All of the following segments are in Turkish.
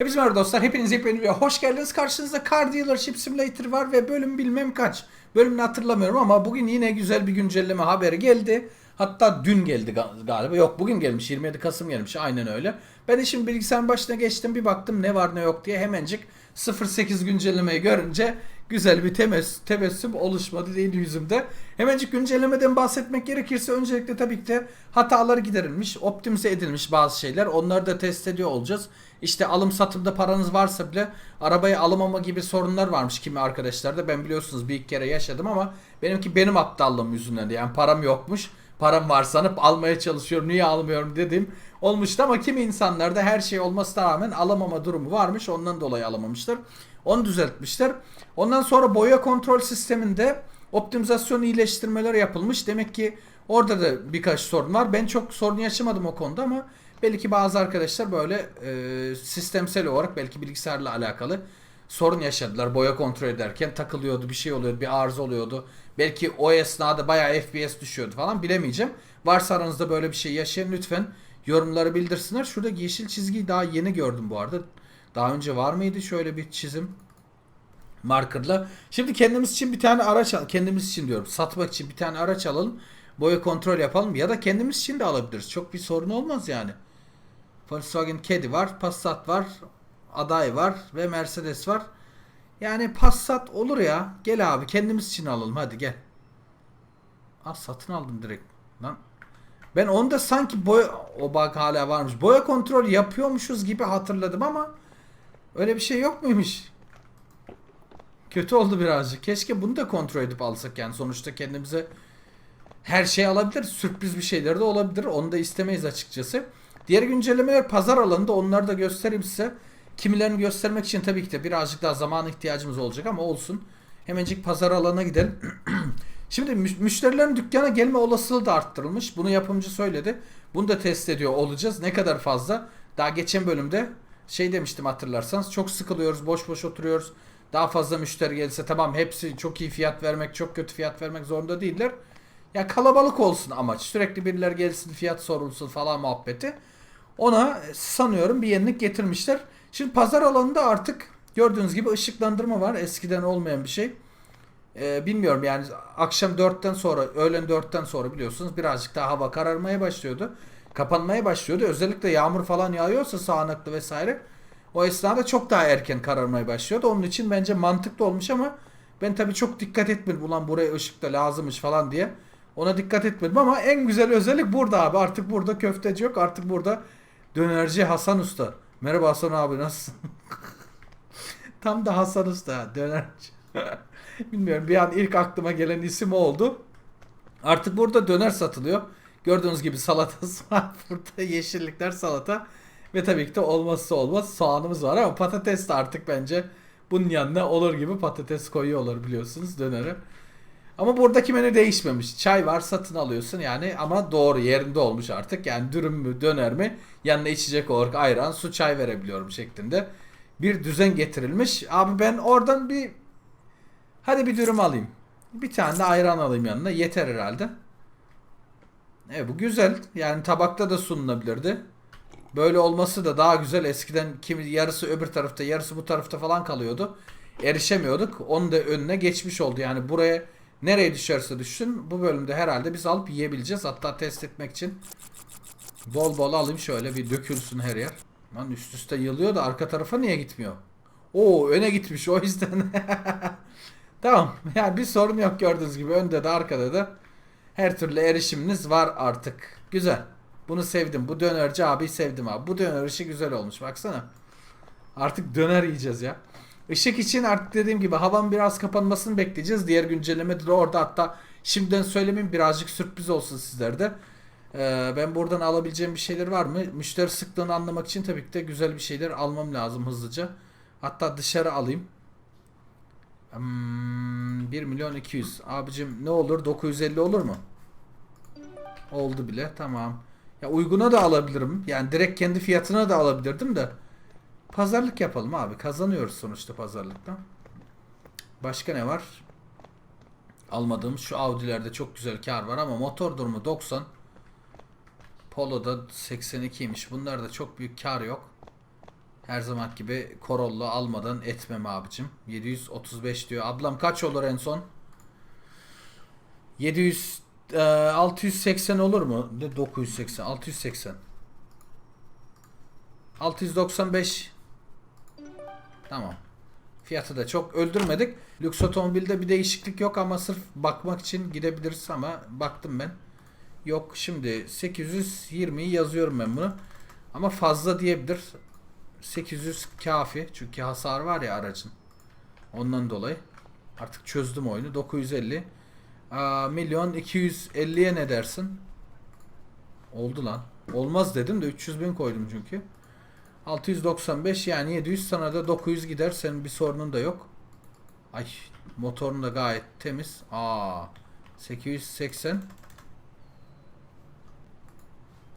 Hepinize merhaba dostlar. Hepiniz yepyeni bir hoş geldiniz. Karşınızda Car Dealership Simulator var ve bölüm bilmem kaç. Bölümünü hatırlamıyorum ama bugün yine güzel bir güncelleme haberi geldi. Hatta dün geldi ga- galiba. Yok bugün gelmiş. 27 Kasım gelmiş. Aynen öyle. Ben de şimdi bilgisayarın başına geçtim. Bir baktım ne var ne yok diye hemencik 08 güncellemeyi görünce güzel bir temes, tebessüm oluşmadı değil yüzümde. Hemencik güncellemeden bahsetmek gerekirse öncelikle tabii ki de hatalar giderilmiş, optimize edilmiş bazı şeyler. Onları da test ediyor olacağız. İşte alım satımda paranız varsa bile arabayı alamama gibi sorunlar varmış kimi arkadaşlarda. Ben biliyorsunuz bir iki kere yaşadım ama benimki benim aptallığım yüzünden. Yani param yokmuş. Param var sanıp almaya çalışıyorum. Niye almıyorum dedim. Olmuştu ama kimi insanlarda her şey olmasına rağmen alamama durumu varmış. Ondan dolayı alamamışlar. Onu düzeltmişler. Ondan sonra boya kontrol sisteminde optimizasyon iyileştirmeler yapılmış. Demek ki orada da birkaç sorun var. Ben çok sorun yaşamadım o konuda ama belki bazı arkadaşlar böyle e, sistemsel olarak belki bilgisayarla alakalı sorun yaşadılar. Boya kontrol ederken takılıyordu, bir şey oluyordu, bir arıza oluyordu. Belki o esnada bayağı FPS düşüyordu falan bilemeyeceğim. Varsa aranızda böyle bir şey yaşayan lütfen yorumları bildirsinler. Şurada yeşil çizgiyi daha yeni gördüm bu arada. Daha önce var mıydı şöyle bir çizim? markerla. Şimdi kendimiz için bir tane araç al, kendimiz için diyorum. Satmak için bir tane araç alalım. Boya kontrol yapalım ya da kendimiz için de alabiliriz. Çok bir sorun olmaz yani. Volkswagen Caddy var, Passat var, Aday var ve Mercedes var. Yani Passat olur ya. Gel abi kendimiz için alalım hadi gel. Aa satın aldım direkt. Lan ben onda sanki boya o bak hala varmış. Boya kontrol yapıyormuşuz gibi hatırladım ama öyle bir şey yok muymuş? Kötü oldu birazcık. Keşke bunu da kontrol edip alsak yani. Sonuçta kendimize her şey alabilir. Sürpriz bir şeyler de olabilir. Onu da istemeyiz açıkçası. Diğer güncellemeler pazar alanında. Onları da göstereyim size. Kimilerini göstermek için tabii ki de birazcık daha zaman ihtiyacımız olacak ama olsun. Hemencik pazar alanına gidelim. Şimdi müş- müşterilerin dükkana gelme olasılığı da arttırılmış. Bunu yapımcı söyledi. Bunu da test ediyor olacağız. Ne kadar fazla? Daha geçen bölümde şey demiştim hatırlarsanız. Çok sıkılıyoruz, boş boş oturuyoruz. Daha fazla müşteri gelirse tamam hepsi çok iyi fiyat vermek, çok kötü fiyat vermek zorunda değiller. Ya kalabalık olsun amaç. Sürekli birileri gelsin, fiyat sorulsun falan muhabbeti. Ona sanıyorum bir yenilik getirmişler. Şimdi pazar alanında artık gördüğünüz gibi ışıklandırma var. Eskiden olmayan bir şey. Ee, bilmiyorum yani akşam 4'ten sonra, öğlen 4'ten sonra biliyorsunuz birazcık daha hava kararmaya başlıyordu. Kapanmaya başlıyordu. Özellikle yağmur falan yağıyorsa sağanaklı vesaire. O esnada çok daha erken kararmaya başlıyordu. Onun için bence mantıklı olmuş ama ben tabii çok dikkat etmedim. Ulan buraya ışık da lazımmış falan diye. Ona dikkat etmedim ama en güzel özellik burada abi. Artık burada köfteci yok. Artık burada dönerci Hasan Usta. Merhaba Hasan abi nasılsın? Tam da Hasan Usta dönerci. Bilmiyorum bir an ilk aklıma gelen isim oldu. Artık burada döner satılıyor. Gördüğünüz gibi salatası var. Burada yeşillikler salata. Ve tabii ki de olmazsa olmaz soğanımız var ama patates de artık bence bunun yanına olur gibi patates koyuyorlar biliyorsunuz dönere. Ama buradaki menü değişmemiş. Çay var satın alıyorsun yani ama doğru yerinde olmuş artık. Yani dürüm mü döner mi yanına içecek olarak ayran su çay verebiliyorum şeklinde. Bir düzen getirilmiş. Abi ben oradan bir hadi bir dürüm alayım. Bir tane de ayran alayım yanına yeter herhalde. E bu güzel. Yani tabakta da sunulabilirdi. Böyle olması da daha güzel. Eskiden kimi yarısı öbür tarafta, yarısı bu tarafta falan kalıyordu. Erişemiyorduk. Onun da önüne geçmiş oldu. Yani buraya nereye düşerse düşsün bu bölümde herhalde biz alıp yiyebileceğiz. Hatta test etmek için bol bol alayım şöyle bir dökülsün her yer. Lan üst üste yılıyor da arka tarafa niye gitmiyor? Oo öne gitmiş o yüzden. tamam. Yani bir sorun yok gördüğünüz gibi önde de arkada da her türlü erişiminiz var artık. Güzel. Bunu sevdim. Bu dönerci abi sevdim abi. Bu döner işi güzel olmuş. Baksana. Artık döner yiyeceğiz ya. Işık için artık dediğim gibi havanın biraz kapanmasını bekleyeceğiz. Diğer güncellemede de orada hatta şimdiden söylemeyeyim birazcık sürpriz olsun sizlerde. Ee, ben buradan alabileceğim bir şeyler var mı? Müşteri sıklığını anlamak için tabii ki de güzel bir şeyler almam lazım hızlıca. Hatta dışarı alayım. Hmm, 1 milyon 200. Abicim ne olur 950 olur mu? Oldu bile tamam. Ya uyguna da alabilirim. Yani direkt kendi fiyatına da alabilirdim de. Pazarlık yapalım abi. Kazanıyoruz sonuçta pazarlıkta. Başka ne var? Almadığım şu Audi'lerde çok güzel kar var ama motor durumu 90. Polo'da 82'ymiş. Bunlarda çok büyük kar yok. Her zaman gibi Corolla almadan etmem abicim. 735 diyor. Ablam kaç olur en son? 700 e, 680 olur mu? Ne 980? 680. 695 Tamam. Fiyatı da çok öldürmedik. Lüks otomobilde bir değişiklik yok ama sırf bakmak için gidebiliriz ama baktım ben. Yok şimdi 820'yi yazıyorum ben bunu. Ama fazla diyebilir. 800 kafi. Çünkü hasar var ya aracın. Ondan dolayı. Artık çözdüm oyunu. 950. Aa, milyon 250'ye ne dersin? Oldu lan. Olmaz dedim de 300 bin koydum çünkü. 695 yani 700 sana da 900 gider. Senin bir sorunun da yok. Ay motorun da gayet temiz. Aa 880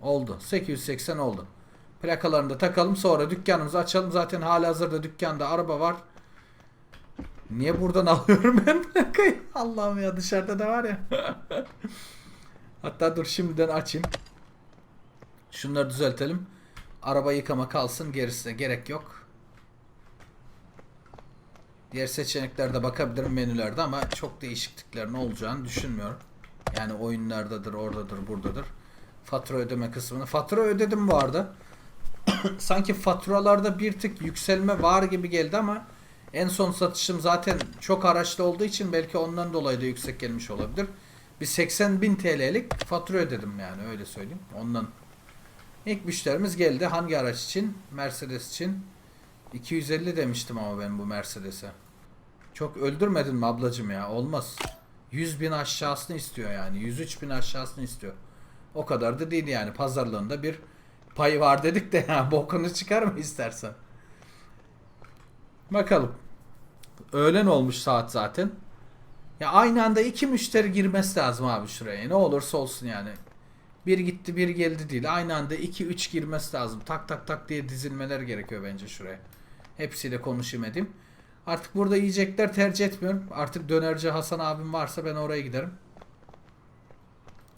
oldu. 880 oldu. Plakalarını da takalım sonra dükkanımızı açalım. Zaten hali hazırda dükkanda araba var. Niye buradan alıyorum ben plakayı? Allah'ım ya dışarıda da var ya. Hatta dur şimdiden açayım. Şunları düzeltelim. Araba yıkama kalsın gerisine gerek yok. Diğer seçeneklerde bakabilirim menülerde ama çok değişikliklerin olacağını düşünmüyorum. Yani oyunlardadır, oradadır, buradadır. Fatura ödeme kısmını. Fatura ödedim bu arada. Sanki faturalarda bir tık yükselme var gibi geldi ama en son satışım zaten çok araçlı olduğu için belki ondan dolayı da yüksek gelmiş olabilir. Bir 80 bin TL'lik fatura ödedim yani öyle söyleyeyim. Ondan İlk müşterimiz geldi. Hangi araç için? Mercedes için. 250 demiştim ama ben bu Mercedes'e. Çok öldürmedin mi ablacım ya? Olmaz. 100 bin aşağısını istiyor yani. 103 bin aşağısını istiyor. O kadar da değil yani. Pazarlığında bir payı var dedik de ya. Bokunu çıkar mı istersen? Bakalım. Öğlen olmuş saat zaten. Ya aynı anda iki müşteri girmesi lazım abi şuraya. Ne olursa olsun yani. Bir gitti bir geldi değil. Aynı anda 2-3 girmesi lazım. Tak tak tak diye dizilmeler gerekiyor bence şuraya. Hepsiyle konuşayım edeyim. Artık burada yiyecekler tercih etmiyorum. Artık dönerci Hasan abim varsa ben oraya giderim.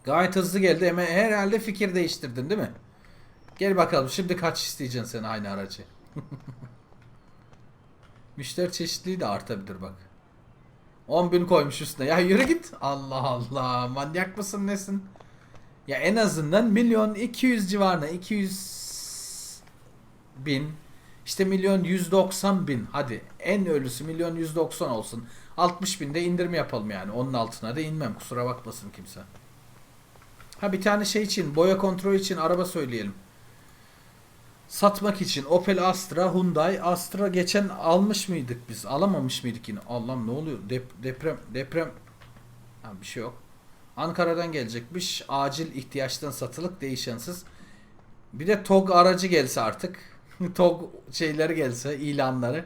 Gayet hızlı geldi. Hemen herhalde fikir değiştirdin değil mi? Gel bakalım şimdi kaç isteyeceksin sen aynı aracı. Müşteri çeşitliliği de artabilir bak. 10 bin koymuş üstüne. Ya yürü git. Allah Allah. Manyak mısın nesin? Ya en azından milyon 200 civarına 200 bin işte milyon 190 bin hadi en ölüsü milyon 190 olsun 60 binde indirim yapalım yani onun altına da inmem kusura bakmasın kimse. Ha bir tane şey için boya kontrol için araba söyleyelim. Satmak için Opel Astra, Hyundai Astra geçen almış mıydık biz? Alamamış mıydık yine? Allah'ım ne oluyor? Dep- deprem deprem ha, bir şey yok. Ankara'dan gelecekmiş. Acil ihtiyaçtan satılık değişensiz. Bir de TOG aracı gelse artık. TOG şeyleri gelse ilanları.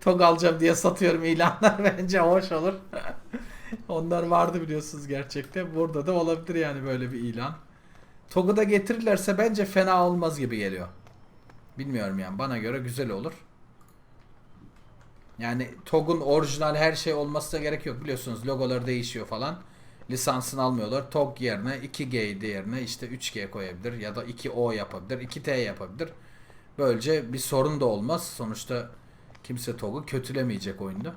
TOG alacağım diye satıyorum ilanlar bence hoş olur. Onlar vardı biliyorsunuz gerçekte. Burada da olabilir yani böyle bir ilan. TOG'u da getirirlerse bence fena olmaz gibi geliyor. Bilmiyorum yani bana göre güzel olur. Yani TOG'un orijinal her şey olmasına gerek yok biliyorsunuz logoları değişiyor falan lisansını almıyorlar. TOG yerine 2G değerine işte 3G koyabilir ya da 2O yapabilir, 2T yapabilir. Böylece bir sorun da olmaz. Sonuçta kimse TOG'u kötülemeyecek oyunda.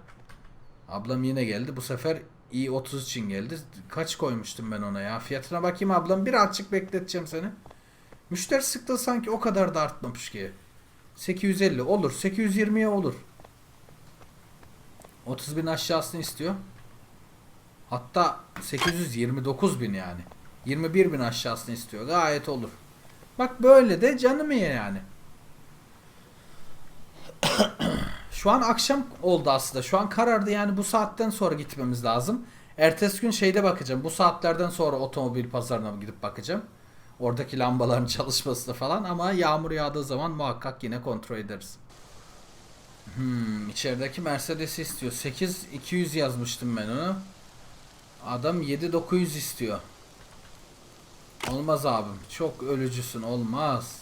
Ablam yine geldi. Bu sefer i30 için geldi. Kaç koymuştum ben ona ya? Fiyatına bakayım ablam. Bir açık bekleteceğim seni. Müşteri sıklığı sanki o kadar da artmamış ki. 850 olur. 820'ye olur. 30 bin aşağısını istiyor. Hatta 829 bin yani. 21 bin aşağısını istiyor. Gayet olur. Bak böyle de canım ye yani. Şu an akşam oldu aslında. Şu an karardı yani bu saatten sonra gitmemiz lazım. Ertesi gün şeyde bakacağım. Bu saatlerden sonra otomobil pazarına gidip bakacağım. Oradaki lambaların çalışmasına falan ama yağmur yağdığı zaman muhakkak yine kontrol ederiz. Hmm, içerideki Mercedes'i istiyor. 8 200 yazmıştım ben onu. Adam 7900 istiyor. Olmaz abim. Çok ölücüsün. Olmaz.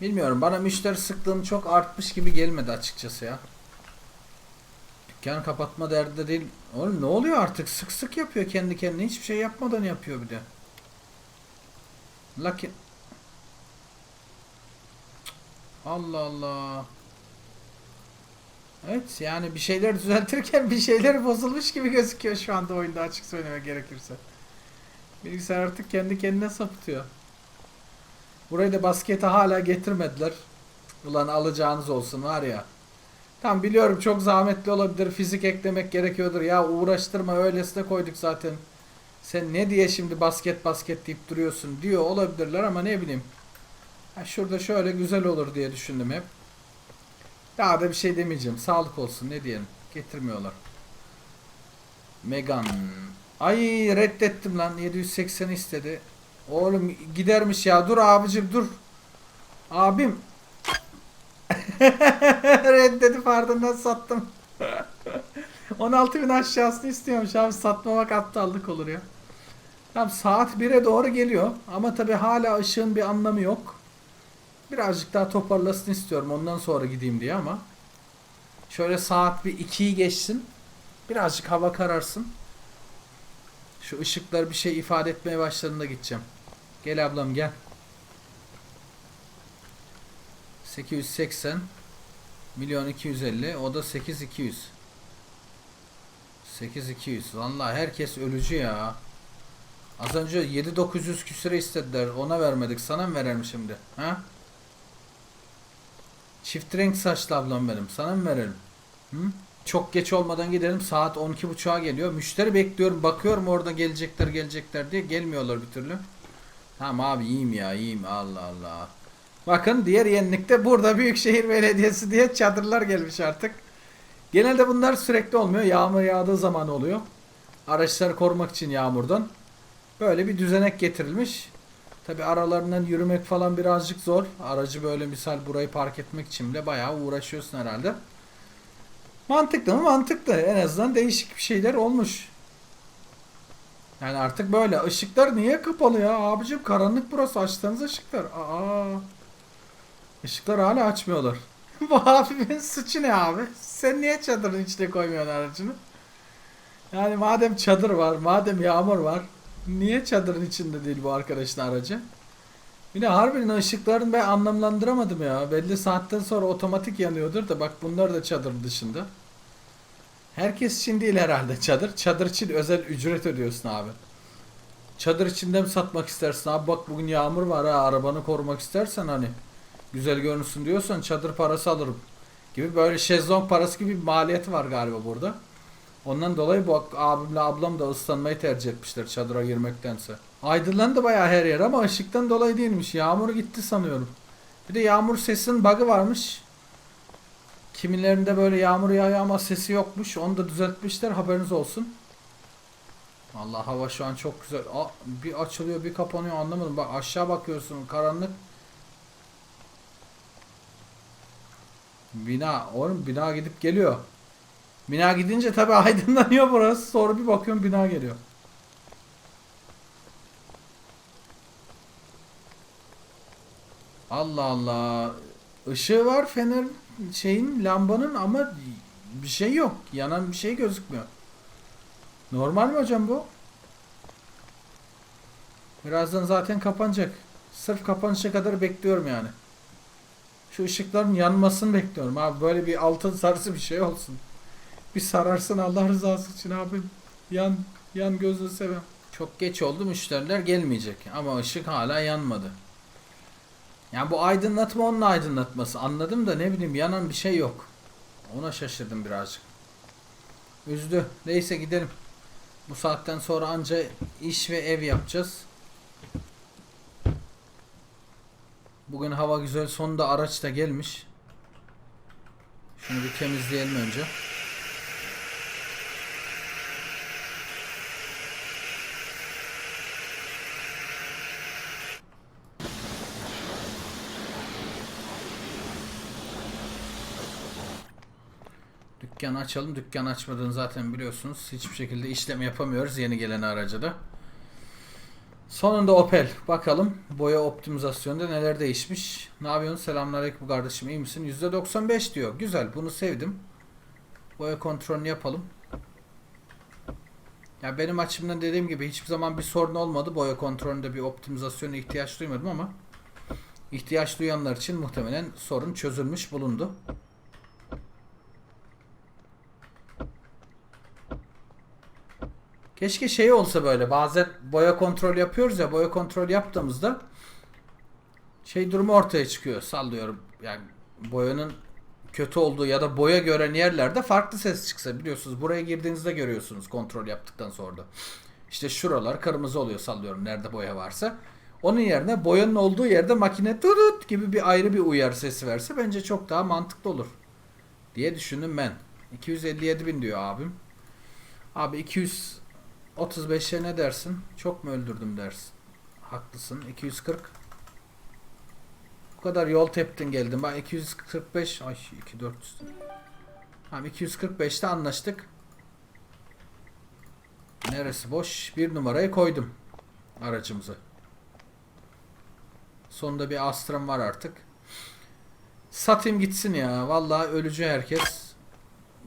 Bilmiyorum. Bana müşteri sıklığım çok artmış gibi gelmedi açıkçası ya. Dükkan kapatma derdi de değil. Oğlum ne oluyor artık? Sık sık yapıyor kendi kendine. Hiçbir şey yapmadan yapıyor bir de. Lucky. Allah Allah. Evet yani bir şeyler düzeltirken bir şeyler bozulmuş gibi gözüküyor şu anda oyunda açık söylemek gerekirse. Bilgisayar artık kendi kendine sapıtıyor. Burayı da baskete hala getirmediler. Ulan alacağınız olsun var ya. Tam biliyorum çok zahmetli olabilir. Fizik eklemek gerekiyordur. Ya uğraştırma öylesine koyduk zaten. Sen ne diye şimdi basket basket deyip duruyorsun diyor olabilirler ama ne bileyim. Ha şurada şöyle güzel olur diye düşündüm hep. Daha da bir şey demeyeceğim. Sağlık olsun ne diyelim. Getirmiyorlar. Megan. Ay reddettim lan. 780 istedi. Oğlum gidermiş ya. Dur abicim dur. Abim. Reddedip ardından sattım. 16 bin aşağısını istiyormuş abi. Satmamak aptallık olur ya. Tamam saat 1'e doğru geliyor. Ama tabi hala ışığın bir anlamı yok. Birazcık daha toparlasın istiyorum ondan sonra gideyim diye ama. Şöyle saat bir 2'yi geçsin. Birazcık hava kararsın. Şu ışıklar bir şey ifade etmeye başladığında gideceğim. Gel ablam gel. 880 milyon 250 o da 8200 8200 vallahi herkes ölücü ya az önce 7900 küsüre istediler ona vermedik sana mı verelim şimdi ha çift renk saçlı ablam benim sana mı verelim Hı? çok geç olmadan gidelim saat 12.30'a geliyor müşteri bekliyorum bakıyorum orada gelecekler gelecekler diye gelmiyorlar bir türlü tamam abi iyiyim ya iyiyim Allah Allah Bakın diğer yenilikte burada Büyükşehir Belediyesi diye çadırlar gelmiş artık. Genelde bunlar sürekli olmuyor. Yağmur yağdığı zaman oluyor. Araçları korumak için yağmurdan. Böyle bir düzenek getirilmiş. Tabi aralarından yürümek falan birazcık zor. Aracı böyle misal burayı park etmek için bile bayağı uğraşıyorsun herhalde. Mantıklı mı? Mantıklı. En azından değişik bir şeyler olmuş. Yani artık böyle. Işıklar niye kapalı ya? Abicim karanlık burası. Açtığınız ışıklar. Aa. Işıklar hala açmıyorlar. Bu abimin suçu ne abi? Sen niye çadırın içine koymuyorsun aracını? Yani madem çadır var, madem yağmur var, niye çadırın içinde değil bu arkadaşın aracı? De harbiden ışıklarını ben anlamlandıramadım ya. Belli saatten sonra otomatik yanıyordur da bak bunlar da çadır dışında. Herkes için değil herhalde çadır. Çadır için özel ücret ödüyorsun abi. Çadır içinde mi satmak istersin abi bak bugün yağmur var ha arabanı korumak istersen hani güzel görünsün diyorsan çadır parası alırım gibi böyle şezlong parası gibi bir maliyeti var galiba burada. Ondan dolayı bu abimle ablam da ıslanmayı tercih etmişler çadıra girmektense. Aydınlandı bayağı her yer ama ışıktan dolayı değilmiş. Yağmur gitti sanıyorum. Bir de yağmur sesinin bug'ı varmış. Kimilerinde böyle yağmur yağıyor ama sesi yokmuş. Onu da düzeltmişler haberiniz olsun. Allah hava şu an çok güzel. Aa, bir açılıyor bir kapanıyor anlamadım. Bak aşağı bakıyorsun karanlık. Bina oğlum bina gidip geliyor. Bina gidince tabi aydınlanıyor burası. Sonra bir bakıyorum bina geliyor. Allah Allah. Işığı var fener şeyin lambanın ama bir şey yok. Yanan bir şey gözükmüyor. Normal mi hocam bu? Birazdan zaten kapanacak. Sırf kapanışa kadar bekliyorum yani. Şu ışıkların yanmasını bekliyorum abi. Böyle bir altın sarısı bir şey olsun. Bir sararsın Allah rızası için abim. Yan, yan gözünü seveyim. Çok geç oldu müşteriler gelmeyecek. Ama ışık hala yanmadı. Yani bu aydınlatma onun aydınlatması. Anladım da ne bileyim yanan bir şey yok. Ona şaşırdım birazcık. Üzdü. Neyse gidelim. Bu saatten sonra anca iş ve ev yapacağız. Bugün hava güzel. Sonunda araç da gelmiş. Şunu bir temizleyelim önce. Dükkan açalım. Dükkan açmadığını zaten biliyorsunuz. Hiçbir şekilde işlem yapamıyoruz yeni gelen araca da. Sonunda Opel. Bakalım boya optimizasyonda neler değişmiş. Ne yapıyorsun? Selamünaleyküm kardeşim. İyi misin? %95 diyor. Güzel. Bunu sevdim. Boya kontrolünü yapalım. Ya benim açımdan dediğim gibi hiçbir zaman bir sorun olmadı. Boya kontrolünde bir optimizasyona ihtiyaç duymadım ama ihtiyaç duyanlar için muhtemelen sorun çözülmüş bulundu. Keşke şey olsa böyle bazen boya kontrol yapıyoruz ya boya kontrol yaptığımızda şey durumu ortaya çıkıyor sallıyorum yani boyanın kötü olduğu ya da boya gören yerlerde farklı ses çıksa biliyorsunuz buraya girdiğinizde görüyorsunuz kontrol yaptıktan sonra da. İşte şuralar kırmızı oluyor sallıyorum nerede boya varsa. Onun yerine boyanın olduğu yerde makine tutut gibi bir ayrı bir uyarı sesi verse bence çok daha mantıklı olur. Diye düşündüm ben. 257 bin diyor abim. Abi 235'e ne dersin? Çok mu öldürdüm dersin? Haklısın. 240. Bu kadar yol teptin geldim. Ben 245. Ay 2400. Tamam 245'te anlaştık. Neresi boş? Bir numarayı koydum aracımıza. Sonunda bir Astra'm var artık. Satayım gitsin ya. Vallahi ölücü herkes.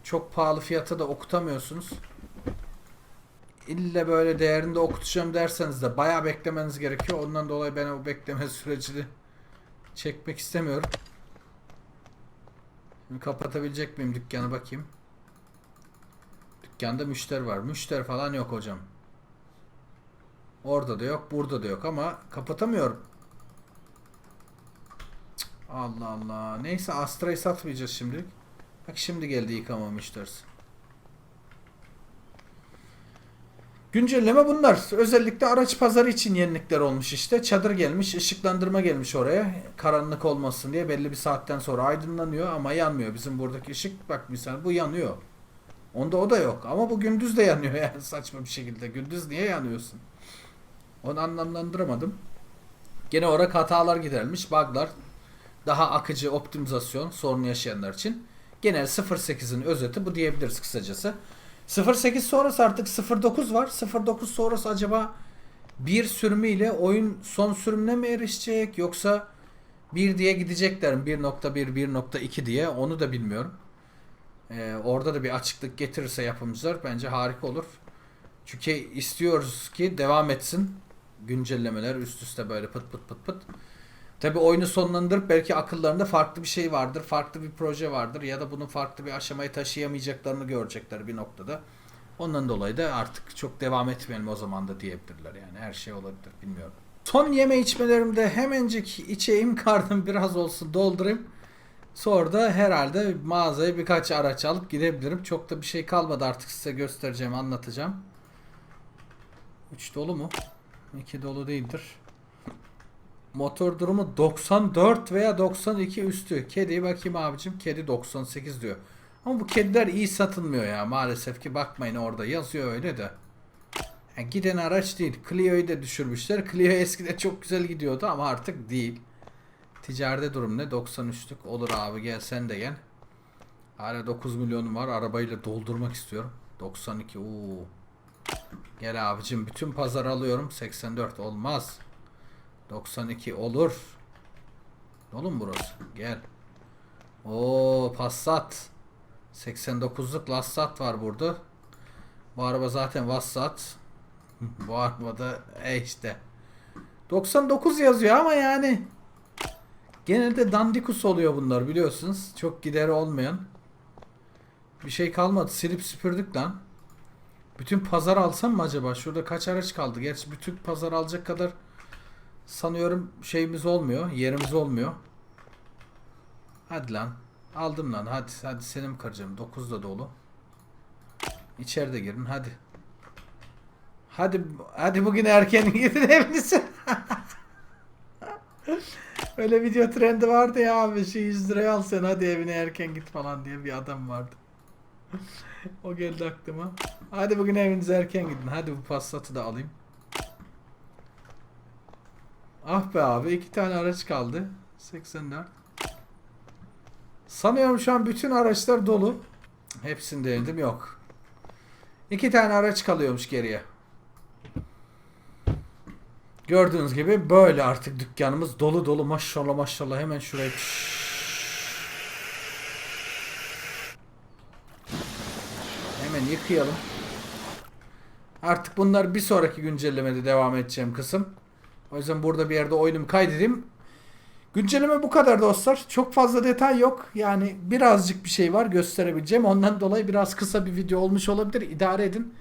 Çok pahalı fiyata da okutamıyorsunuz. İlle böyle değerinde okutacağım derseniz de bayağı beklemeniz gerekiyor. Ondan dolayı ben o bekleme sürecini çekmek istemiyorum. Şimdi kapatabilecek miyim dükkanı bakayım. Dükkanda müşteri var. Müşteri falan yok hocam. Orada da yok, burada da yok ama kapatamıyorum. Cık, Allah Allah. Neyse Astra'yı satmayacağız şimdilik. Bak şimdi geldi yıkama müşterisi. Güncelleme bunlar. Özellikle araç pazarı için yenilikler olmuş işte. Çadır gelmiş, ışıklandırma gelmiş oraya. Karanlık olmasın diye belli bir saatten sonra aydınlanıyor ama yanmıyor. Bizim buradaki ışık bak misal bu yanıyor. Onda o da yok ama bu gündüz de yanıyor yani saçma bir şekilde. Gündüz niye yanıyorsun? Onu anlamlandıramadım. Gene olarak hatalar giderilmiş, bug'lar, daha akıcı optimizasyon sorun yaşayanlar için. Genel 0.8'in özeti bu diyebiliriz kısacası. 0.8 sonrası artık 0.9 var. 0.9 sonrası acaba bir sürümüyle oyun son sürümüne mi erişecek yoksa 1 diye gidecekler mi? 1.1, 1.2 diye onu da bilmiyorum. Ee, orada da bir açıklık getirirse yapımcılar bence harika olur. Çünkü istiyoruz ki devam etsin güncellemeler üst üste böyle pıt pıt pıt pıt. Tabi oyunu sonlandırıp belki akıllarında farklı bir şey vardır, farklı bir proje vardır ya da bunu farklı bir aşamaya taşıyamayacaklarını görecekler bir noktada. Ondan dolayı da artık çok devam etmeyelim o zaman da diyebilirler yani her şey olabilir bilmiyorum. Son yeme içmelerimde hemencik içeyim karnım biraz olsun doldurayım. Sonra da herhalde mağazaya birkaç araç alıp gidebilirim. Çok da bir şey kalmadı artık size göstereceğim anlatacağım. 3 dolu mu? 2 dolu değildir. Motor durumu 94 veya 92 üstü. Kedi bakayım abicim. Kedi 98 diyor. Ama bu kediler iyi satılmıyor ya maalesef ki bakmayın orada yazıyor öyle de. Yani giden araç değil. Clio'yu da düşürmüşler. Clio eskiden çok güzel gidiyordu ama artık değil. Ticarede durum ne? 93'lük. Olur abi gel sen de gel. Hala 9 milyonum var. Arabayla doldurmak istiyorum. 92. Oo. Gel abicim bütün pazar alıyorum. 84 olmaz. 92 olur. Dolu mu burası? Gel. Oo Passat. 89'luk Lassat var burada. Bu araba zaten Vassat. Bu arabada e işte. 99 yazıyor ama yani genelde dandikus oluyor bunlar biliyorsunuz. Çok gideri olmayan. Bir şey kalmadı. Silip süpürdük lan. Bütün pazar alsam mı acaba? Şurada kaç araç kaldı? Gerçi bütün pazar alacak kadar sanıyorum şeyimiz olmuyor. Yerimiz olmuyor. Hadi lan. Aldım lan. Hadi hadi seni mi kıracağım? 9 da dolu. İçeride girin hadi. Hadi hadi bugün erken gidin evinize. Öyle video trendi vardı ya abi şey 100 liraya al sen hadi evine erken git falan diye bir adam vardı. o geldi aklıma. Hadi bugün evinize erken gidin. Hadi bu Passat'ı da alayım. Ah be abi iki tane araç kaldı. 84. Sanıyorum şu an bütün araçlar dolu. Hepsini denedim yok. İki tane araç kalıyormuş geriye. Gördüğünüz gibi böyle artık dükkanımız dolu dolu maşallah maşallah hemen şuraya hemen yıkayalım. Artık bunlar bir sonraki güncellemede devam edeceğim kısım. O yüzden burada bir yerde oyunumu kaydedeyim. Güncelleme bu kadar dostlar. Çok fazla detay yok. Yani birazcık bir şey var gösterebileceğim. Ondan dolayı biraz kısa bir video olmuş olabilir. İdare edin.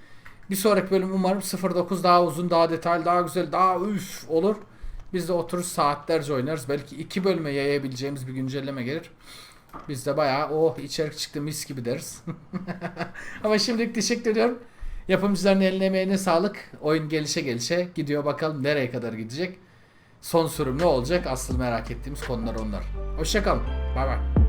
Bir sonraki bölüm umarım 09 daha uzun, daha detaylı, daha güzel, daha üf olur. Biz de oturur saatlerce oynarız. Belki iki bölüme yayabileceğimiz bir güncelleme gelir. Biz de bayağı oh içerik çıktı mis gibi deriz. Ama şimdilik teşekkür ediyorum. Yapımcıların eline emeğine sağlık. Oyun gelişe gelişe gidiyor. Bakalım nereye kadar gidecek. Son sürüm ne olacak? Asıl merak ettiğimiz konular onlar. Hoşçakalın. Bay bay.